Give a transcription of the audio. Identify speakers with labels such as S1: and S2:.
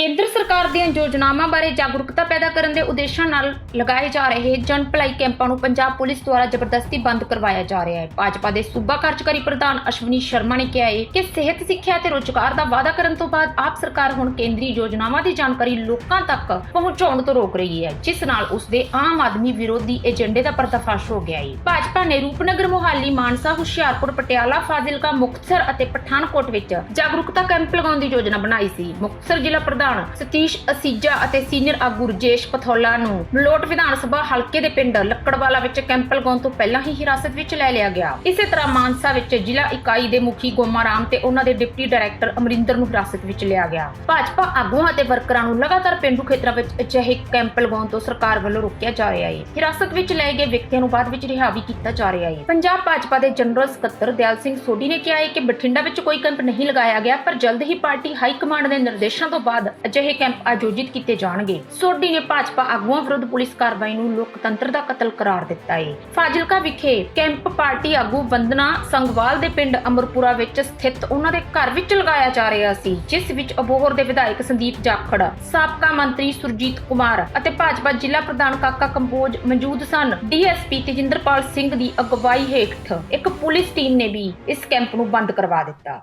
S1: ਕੇਂਦਰ ਸਰਕਾਰ ਦੀਆਂ ਯੋਜਨਾਵਾਂ ਬਾਰੇ ਜਾਗਰੂਕਤਾ ਪੈਦਾ ਕਰਨ ਦੇ ਉਦੇਸ਼ਾਂ ਨਾਲ ਲਗਾਏ ਜਾ ਰਹੇ ਜਨ ਭਲਾਈ ਕੈਂਪਾਂ ਨੂੰ ਪੰਜਾਬ ਪੁਲਿਸ ਦੁਆਰਾ ਜ਼ਬਰਦਸਤੀ ਬੰਦ ਕਰਵਾਇਆ ਜਾ ਰਿਹਾ ਹੈ। ਭਾਜਪਾ ਦੇ ਸੂਬਾ ਕਾਰਜਕਾਰੀ ਪ੍ਰਧਾਨ ਅਸ਼ਵਨੀ ਸ਼ਰਮਾ ਨੇ ਕਿਹਾ ਹੈ ਕਿ ਸਿਹਤ, ਸਿੱਖਿਆ ਤੇ ਰੋਜ਼ਗਾਰ ਦਾ ਵਾਅਦਾ ਕਰਨ ਤੋਂ ਬਾਅਦ ਆਪ ਸਰਕਾਰ ਹੁਣ ਕੇਂਦਰੀ ਯੋਜਨਾਵਾਂ ਦੀ ਜਾਣਕਾਰੀ ਲੋਕਾਂ ਤੱਕ ਪਹੁੰਚਾਉਣ ਤੋਂ ਰੋਕ ਰਹੀ ਹੈ, ਜਿਸ ਨਾਲ ਉਸ ਦੇ ਆਮ ਆਦਮੀ ਵਿਰੋਧੀ ਏਜੰਡੇ ਦਾ ਪਰਦਾਫਾਸ਼ ਹੋ ਗਿਆ ਹੈ। ਭਾਜਪਾ ਨੇ ਰੂਪਨਗਰ, ਮੋਹਾਲੀ, ਮਾਨਸਾ, ਹੁਸ਼ਿਆਰਪੁਰ, ਪਟਿਆਲਾ, ਫਾਜ਼ਿਲਕਾ, ਮੁਕਤਸਰ ਅਤੇ ਪਠਾਨਕੋਟ ਵਿੱਚ ਜਾਗਰੂਕਤਾ ਕੈਂਪ ਲਗਾਉਣ ਦੀ ਯੋਜਨਾ ਬਣਾਈ ਸੀ। ਮੁਕਤਸਰ ਜ਼ਿਲ੍ਹਾ ਪ੍ਰਧਾਨ ਸਤੀਸ਼ ਅਸੀਜਾ ਅਤੇ ਸੀਨੀਅਰ ਆਗੂ ਰਜੇਸ਼ ਪਥੋਲਾ ਨੂੰ ਮਲੋਟ ਵਿਧਾਨ ਸਭਾ ਹਲਕੇ ਦੇ ਪਿੰਡ ਲੱਕੜਵਾਲਾ ਵਿੱਚ ਕੈਂਪ ਲਗਾਉਣ ਤੋਂ ਪਹਿਲਾਂ ਹੀ ਹਿਰਾਸਤ ਵਿੱਚ ਲੈ ਲਿਆ ਗਿਆ। ਇਸੇ ਤਰ੍ਹਾਂ ਮਾਨਸਾ ਵਿੱਚ ਜ਼ਿਲ੍ਹਾ ਇਕਾਈ ਦੇ ਮੁਖੀ ਗੋਮਾ ਰਾਮ ਤੇ ਉਹਨਾਂ ਦੇ ਡਿਪਟੀ ਡਾਇਰੈਕਟਰ ਅਮਰਿੰਦਰ ਨੂੰ ਹਿਰਾਸਤ ਵਿੱਚ ਲਿਆ ਗਿਆ। ਭਾਜਪਾ ਆਗੂਆਂ ਅਤੇ ਵਰਕਰਾਂ ਨੂੰ ਲਗਾਤਾਰ ਪਿੰਡੂ ਖੇਤਰਾਂ ਵਿੱਚ ਅਜਿਹੇ ਕੈਂਪ ਲਗਾਉਣ ਤੋਂ ਸਰਕਾਰ ਵੱਲੋਂ ਰੋਕਿਆ ਜਾ ਰਿਹਾ ਹੈ। ਹਿਰਾਸਤ ਵਿੱਚ ਲਏ ਗਏ ਵਿਅਕਤੀਆਂ ਨੂੰ ਬਾਅਦ ਵਿੱਚ ਰਿਹਾ ਵੀ ਕੀਤਾ ਜਾ ਰਿਹਾ ਹੈ। ਪੰਜਾਬ ਭਾਜਪਾ ਦੇ ਜਨਰਲ ਸਕੱਤਰ ਦਿਆਲ ਸਿੰਘ ਸੋਢੀ ਨੇ ਕਿਹਾ ਹੈ ਕਿ ਬਠਿੰਡਾ ਵਿੱਚ ਕੋਈ ਕੈਂਪ ਨਹੀਂ ਲਗਾਇਆ ਗਿਆ, ਪਰ ਜਲਦ ਹੀ ਪਾਰਟੀ ਹਾਈ ਕਮਾਂਡ ਦੇ ਨਿਰਦੇਸ਼ਾਂ ਤੋਂ ਬਾਅਦ ਅਜਿਹੇ ਕੈਂਪ ਆਯੋਜਿਤ ਕੀਤੇ ਜਾਣਗੇ। ਸੋਢੀ ਨੇ ਭਾਜਪਾ ਆਗੂਆਂ ਵਿਰੁੱਧ ਪੁਲਿਸ ਕਾਰਵਾਈ ਨੂੰ ਲੋਕਤੰਤਰ ਦਾ ਕਤਲ ਕਰਾਰ ਦਿੱਤਾ ਹੈ ਫਾਜ਼ਿਲਕਾ ਵਿਖੇ ਕੈਂਪ ਪਾਰਟੀ ਆਗੂ ਵੰਦਨਾ ਸੰਗਵਾਲ ਦੇ ਪਿੰਡ ਅਮਰਪੁਰਾ ਵਿੱਚ ਸਥਿਤ ਉਹਨਾਂ ਦੇ ਘਰ ਵਿੱਚ ਲਗਾਇਆ ਜਾ ਰਿਹਾ ਸੀ, ਜਿਸ ਵਿੱਚ ਅਬੋਹਰ ਦੇ ਵਿਧਾਇਕ ਸੰਦੀਪ ਜਾਖੜ, ਸਾਬਕਾ ਮੰਤਰੀ ਸੁਰਜੀਤ ਕੁਮਾਰ ਅਤੇ ਭਾਜਪਾ ਜ਼ਿਲ੍ਹਾ ਪ੍ਰਧਾਨ ਕਾਕਾ ਕੰਬੋਜ ਮੌਜੂਦ ਸਨ। ਡੀਐਸਪੀ ਤੇਜਿੰਦਰਪਾਲ ਸਿੰਘ ਦੀ ਅਗਵਾਈ ਹੇਠ ਇੱਕ ਪੁਲਿਸ ਟੀਮ ਨੇ ਵੀ ਇਸ ਕੈਂਪ ਨੂੰ ਬੰਦ ਕਰਵਾ ਦਿੱਤਾ।